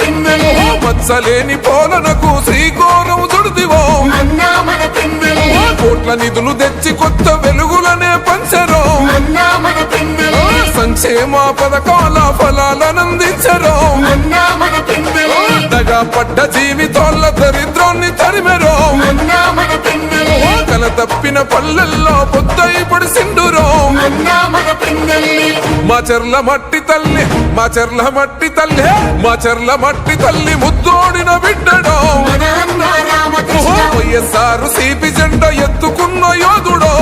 పిన్నెల్లి మచ్చలేని పోలనకు శ్రీకోరం చుడిదివో కోట్ల నిధులు తెచ్చి కొత్త వెలుగులనే పంచరో. సంక్షేమ పథకాల ఫలాలనందించరో. దగా పడ్డ జీవితాల దరిద్రాన్ని తరిమెరో. కల తప్పిన పల్లెల్లో పొద్దై మన పిన్నెల్లి మా చెర్ల మట్టి తల్లి మా చెర్ల మట్టి తల్లి మా చెర్ల మట్టి తల్లి ముద్దోడిన బిడ్డడో. వైఎస్ఆర్ సిపి జెండా ఎత్తుకున్న యోధుడో.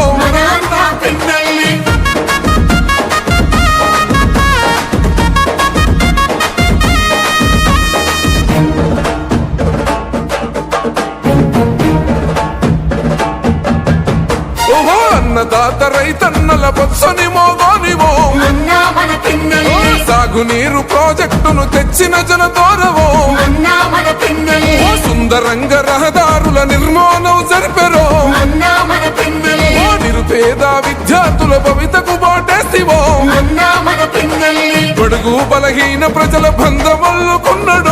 అన్నదాత రైతన్నల బొత్సని మోగానివో ప్రాజెక్టును తెచ్చిన పిన్నెల్లి సుందరంగ రహదారుల నిర్మాణం జరిపెరో. నిరుపేద విద్యార్థుల భవితకు బాటేసివో. బడుగు బలహీన ప్రజల బంధమల్లుకున్నడో